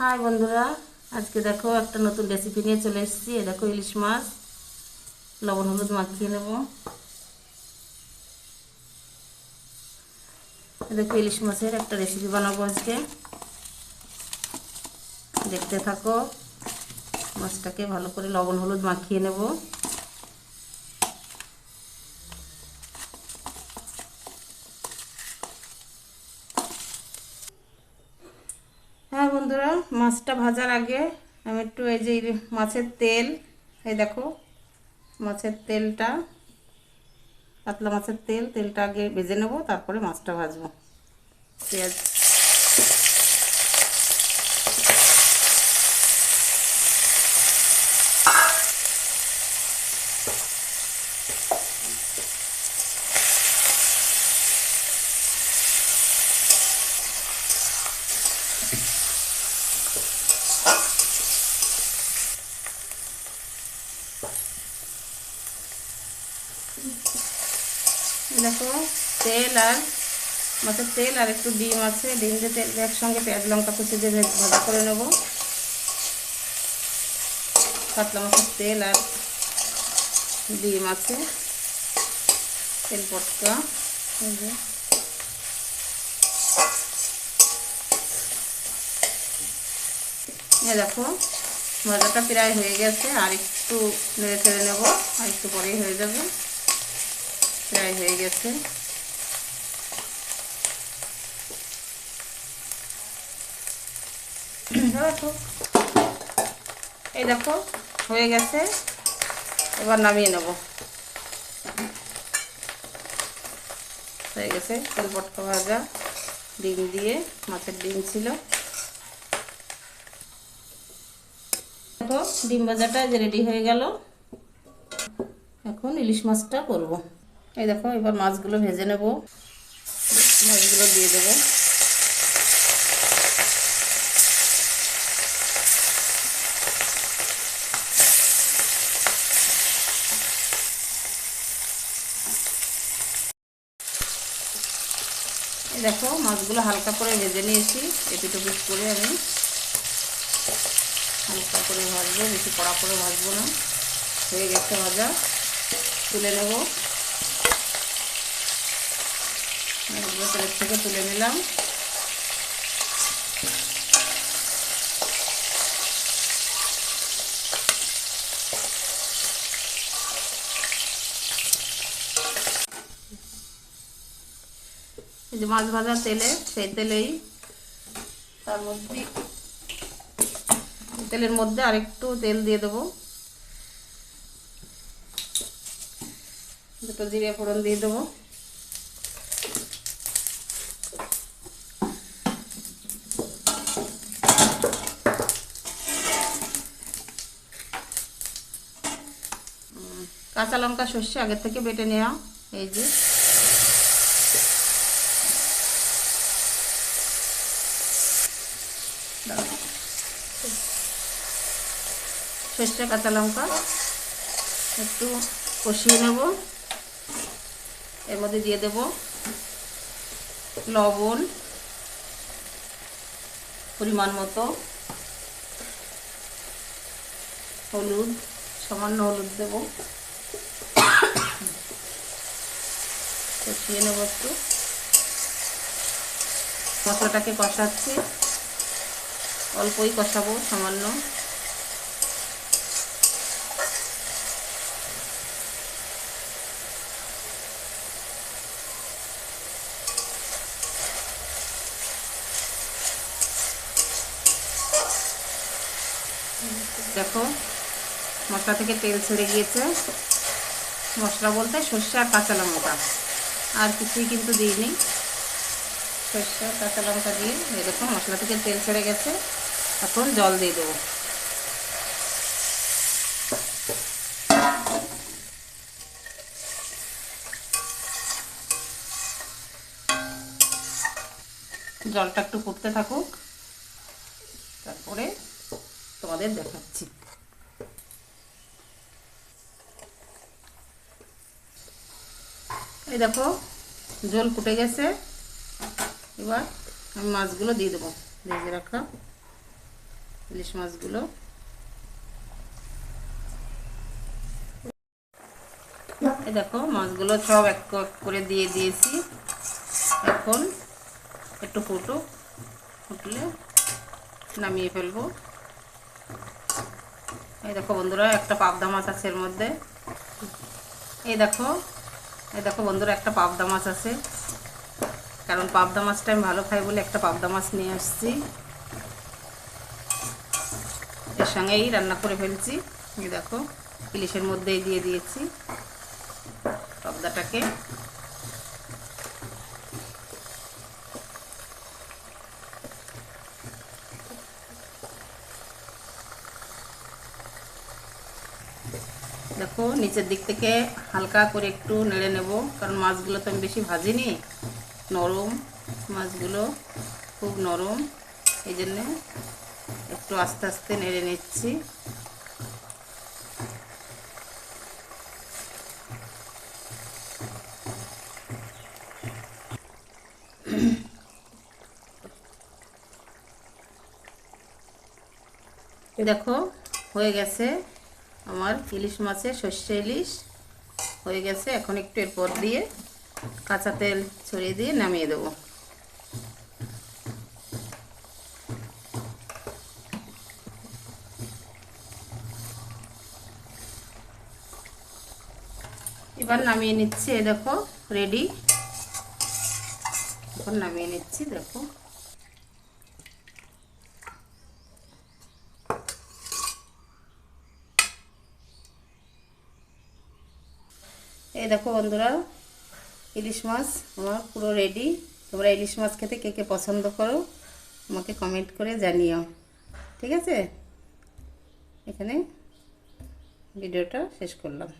High বন্ধুরা, আজকে দেখো একটা নতুন রেসিপি নিয়ে চলে এসেছি। এ দেখো ইলিশ মাছ। লবণ হলুদ মাখিয়ে নেব। দেখো ইলিশ মাছের একটা রেসিপি বানাবো আজকে। দেখতে থাকো, মাছটাকে ভালো করে লবণ হলুদ মাখিয়ে নেব হ্যাঁ বন্ধুরা, মাছটা ভাজার আগে আমি একটু এই যে মাছের তেল, এই দেখো, মাছের তেলটা, পাতলা মাছের তেল, তেলটা আগে ভেজে নেব, তারপরে মাছটা ভাজবো। পেঁয়াজ দেখো, তেল আর মাছের তেল আর একটু ডিম আছে। ডিম দিয়ে তেল একসঙ্গে পেঁয়াজ, লঙ্কা, কুচি দিয়ে ভেজ- করে নেব। পাতলা মাছের তেল আর ডিম আছে। তেল পটকা। এ দেখো, ভাজাটা প্রায় হয়ে গেছে। আর একটু নেড়ে ছেড়ে নেব, আর একটু পরেই হয়ে যাবে। প্রায় হয়ে গেছে। এই দেখো, হয়ে গেছে। এবার নামিয়ে নেব। হয়ে গেছে, তেল পটকা ভাজা, ডিম দিয়ে, মাছের ডিম ছিল। দেখো, ডিম ভাজাটা যে রেডি হয়ে গেল। এখন ইলিশ মাছটা করব। এই দেখো, এবার মাছগুলো ভেজে নেব। মাছগুলো দিয়ে দেবো। দেখো, মাছগুলো হালকা করে ভেজে নিয়েছি। এপিট ওপিট করে আমি হালকা করে ভাজবো, বেশি কড়া করে ভাজবো না। হয়ে গেছে ভাজা। তুলে নেব। তেলের থেকে তুলে নিলাম। যে মাছ ভাজা তেলে, সেই তেলেই তার মধ্যে তেলের মধ্যে আরেকটু তেল দিয়ে দেবো। দুটো জিরে ফোড়ন দিয়ে দেবো। কাঁচা লঙ্কা, সর্ষে আগের থেকে বেটে নেওয়া, এই যে। সর্ষে, কাঁচা লঙ্কা, একটু কষিয়ে নেব। এর মধ্যে দিয়ে দেব লবণ, পরিমাণ মতো। হলুদ, সামান্য হলুদ দেব। কষিয়ে নেব একটু। মশলাটাকে কষাচ্ছি। অল্পই কষাবো, সামান্য। দেখো, মশলা থেকে তেল ছেড়ে গিয়েছে। মশলা বলতে সর্ষে আর কাঁচা লঙ্কা। আর কিছুই কিন্তু দিইনি। সর্ষে, কাঁচা লঙ্কা দিয়ে। দেখো মশলা থেকে তেল ছেড়ে গেছে। এখন জল দিয়ে দেবো। জলটা একটু ফুটতে থাকুক। তারপরে তোমাদের দেখাচ্ছি। এই দেখো, জল ফুটে গেছে। এবার আমি মাছগুলো দিয়ে দেবো। ভেজে রাখা ইলিশ মাছগুলো। এই দেখো, মাছগুলো সব এক এক করে দিয়ে দিয়েছি। এখন একটু ফুটো ফুটলে নামিয়ে ফেলব। এই দেখো বন্ধুরা, একটা পাবদা মাছ আছে এর মধ্যে। এই দেখো এই দেখো বন্ধুরা, একটা পাবদা মাছ আছে। কারণ পাবদা মাছটা আমি ভালো খাই বলে একটা পাবদা মাছ নিয়ে আসছি। এর সঙ্গেই রান্না করে ফেলছি। এই দেখো, ইলিশের মধ্যেই দিয়ে দিয়েছি পাবদাটাকে। দেখো, নিচের দিক থেকে হালকা করে একটু নেড়ে নেব, কারণ মাছগুলো তো আমি বেশি ভাজিনি। নরম মাছগুলো, খুব নরম। এই জন্যে একটু আস্তে আস্তে নেড়ে নিচ্ছি। দেখো, হয়ে গেছে। আমার ইলিশ মাছের সর্ষে ইলিশ হয়ে গেছে। এখন একটু এরপর দিয়ে কাঁচা তেল ছড়িয়ে দিয়ে নামিয়ে দেবো। এবার নামিয়ে নিচ্ছি এই দেখো রেডি এখন নামিয়ে নিচ্ছি, দেখো। দেখো বন্ধুরা, ইলিশ মাছ আমার পুরো রেডি তোমরা ইলিশ মাছ খেতে কে কে পছন্দ করো, আমাকে কমেন্ট করে জানিও। ঠিক আছে? এখানে ভিডিওটা শেষ করলাম।